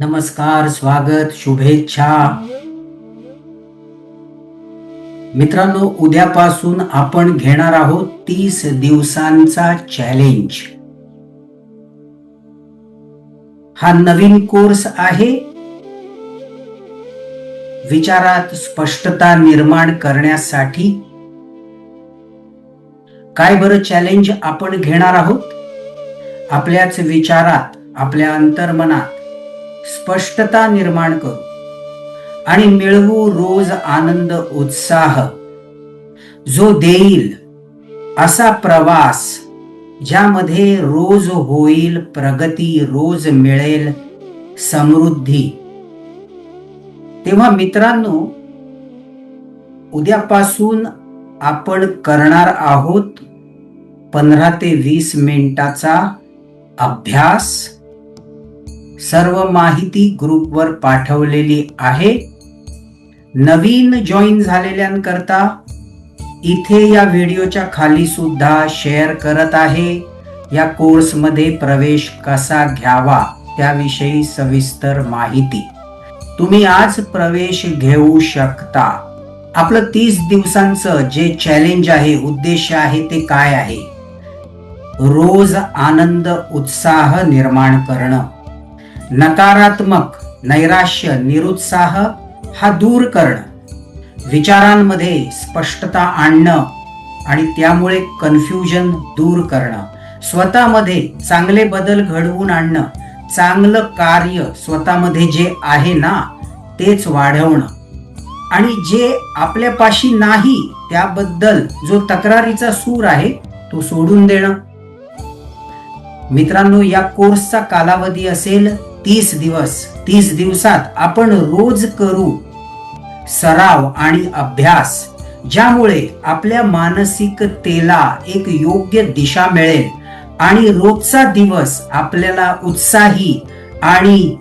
नमस्कार स्वागत शुभेच्छा. मित्रांनो उद्यापासून आपण घेणार आहोत तीस दिवसांचा चॅलेंज हा नवीन कोर्स आहे. विचारात स्पष्टता निर्माण करण्यासाठी. काय बरं चॅलेंज आपण घेणार आहोत? आपल्याच विचारात आपल्या अंतर्मनात. स्पष्टता निर्माण करू आणि मिळवू रोज आनंद उत्साह. जो देईल असा प्रवास ज्यामध्ये रोज होईल प्रगती रोज मिळेल समृद्धी. तेव्हा मित्रांनो उद्यापासून आपण करणार आहोत पंधरा ते वीस मिनिटाचा अभ्यास. सर्व माहिती ग्रुपवर पाठवलेली आहे. नवीन जॉईन झालेल्यांकरता इथे या व्हिडिओच्या खाली सुद्धा शेअर करत आहे. या कोर्समध्ये प्रवेश कसा घ्यावा त्याविषयी सविस्तर माहिती. तुम्ही आज प्रवेश घेऊ शकता. आपलं तीस दिवसांचं जे चॅलेंज आहे उद्देश आहे ते काय आहे? रोज आनंद उत्साह निर्माण करणं. नकारात्मक नैराश्य निरुत्साह हा दूर करणं. विचारांमध्ये स्पष्टता आणणं आणि त्यामुळे कन्फ्युजन दूर करणं. स्वतःमध्ये चांगले बदल घडवून आणणं. चांगलं कार्य स्वतःमध्ये जे आहे ना तेच वाढवणं. आणि जे आपल्यापाशी नाही त्याबद्दल जो तक्रारीचा सूर आहे तो सोडून देणं. मित्रांनो या कोर्सचा कालावधी असेल तीस दिवस. तीस दिवसात आपण रोज करू सराव आणि अभ्यास. ज्यामुळे आपल्या मानसिकतेला एक योग्य दिशा मिळेल आणि रोजचा दिवस आपल्याला उत्साही आणि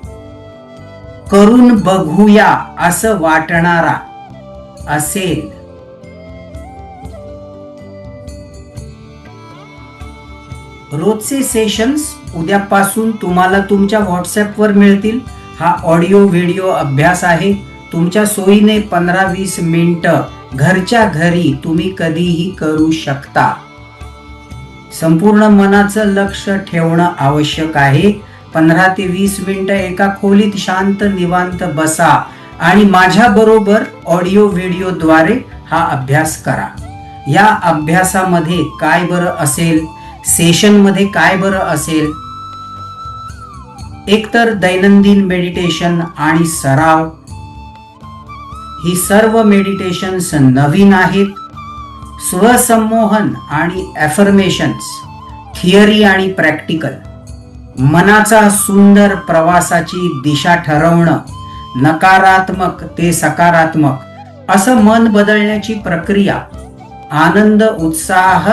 करून बघूया असं वाटणारा असेल. रोजचे सेशन्स उद्यापासून तुम्हाला तुमच्या व्हॉट्सॲपवर मिळतील. हा ऑडिओ व्हिडिओ अभ्यास आहे. तुमच्या सोयीने पंधरा वीस मिनटं घरच्या घरी तुम्ही कधीही करू शकता. संपूर्ण मनाचं लक्ष ठेवणं आवश्यक आहे. पंधरा ते वीस मिनटं एका खोलीत शांत निवांत बसा आणि माझ्याबरोबर ऑडिओ व्हिडिओद्वारे हा अभ्यास करा. या अभ्यासामध्ये काय बरं असेल? सेशनमध्ये काय बरं असेल? एकतर दैनंदिन मेडिटेशन आणि सराव. ही सर्व मेडिटेशन्स नवीन आहेत. स्वसंमोहन आणि ॲफर्मेशन्स थिअरी आणि प्रॅक्टिकल मनाचा सुंदर प्रवासाची दिशा ठरवणं नकारात्मक ते सकारात्मक असं मन बदलण्याची प्रक्रिया आनंद उत्साह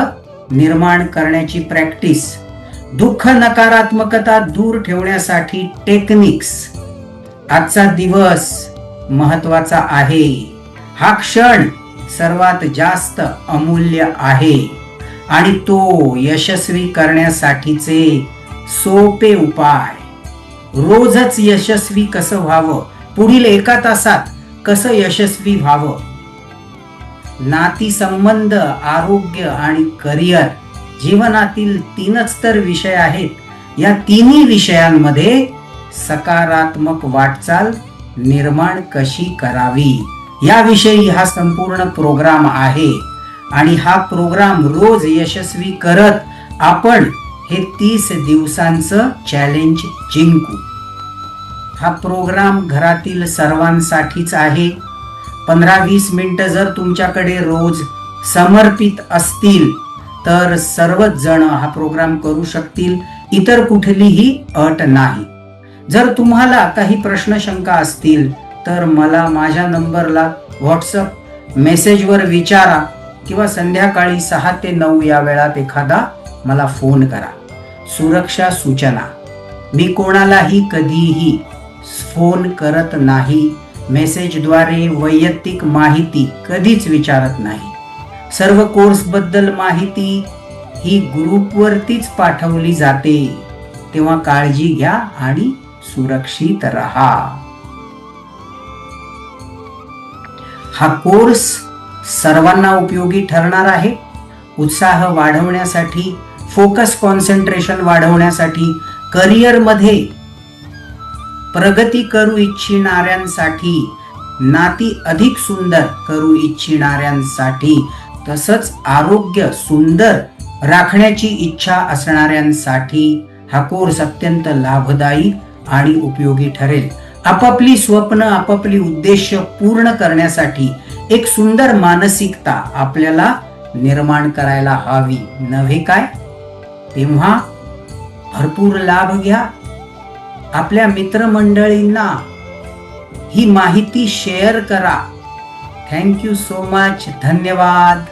निर्माण करण्याची प्रॅक्टिस दुःख नकारात्मकता दूर ठेवण्यासाठी टेक्निक्स. आजचा दिवस महत्त्वाचा आहे. हा क्षण सर्वात जास्त अमूल्य आहे आणि तो यशस्वी करण्यासाठीचे सोपे उपाय. रोजच यशस्वी कसं व्हावं? पुढील एका तासात कसं यशस्वी व्हावं? नातीसंबंध आरोग्य आणि करिअर जीवनातील तीनच तर विषय आहेत. या तिन्ही विषयांमध्ये सकारात्मक वाटचाल निर्माण कशी करावी? याविषयी हा संपूर्ण प्रोग्राम आहे आणि हा प्रोग्राम रोज यशस्वी करत आपण हे तीस दिवसांचं चॅलेंज जिंकू. हा प्रोग्राम घरातील सर्वांसाठीच आहे. पंधरा वीस मिनटं जर तुमच्याकडे रोज समर्पित असतील तर सर्वच जण हा प्रोग्राम करू शकतील. इतर कुठलीही अट नाही. जर तुम्हाला काही प्रश्न शंका असतील तर मला माझ्या नंबरला व्हॉट्सअप मेसेजवर विचारा किंवा संध्याकाळी सहा ते नऊ या वेळात एखादा मला फोन करा. सुरक्षा सूचना. मी कोणालाही कधीही फोन करत नाही. मेसेजद्वारे वैयक्तिक माहिती कधीच विचारत नाही. सर्व कोर्सबद्दल माहिती ही ग्रुपवरतीच पाठवली जाते. तेव्हा काळजी घ्या आणि सुरक्षित रहा. हा कोर्स सर्वांना उपयोगी ठरणार आहे. उत्साह वाढवण्यासाठी फोकस कॉन्सन्ट्रेशन वाढवण्यासाठी करिअरमध्ये प्रगती करू इच्छिणाऱ्यांसाठी नाती अधिक सुंदर करू इच्छिणाऱ्यांसाठी तसंच आरोग्य सुंदर राखण्याची इच्छा असणाऱ्यांसाठी हा कोर्स अत्यंत लाभदायी आणि उपयोगी ठरेल. आपापली स्वप्न आपापली उद्देश पूर्ण करण्यासाठी एक सुंदर मानसिकता आपल्याला निर्माण करायला हवी. नव्हे काय? तेव्हा भरपूर लाभ घ्या. आपल्या मित्रमंडळींना ही माहिती शेअर करा. थँक्यू सो मच धन्यवाद.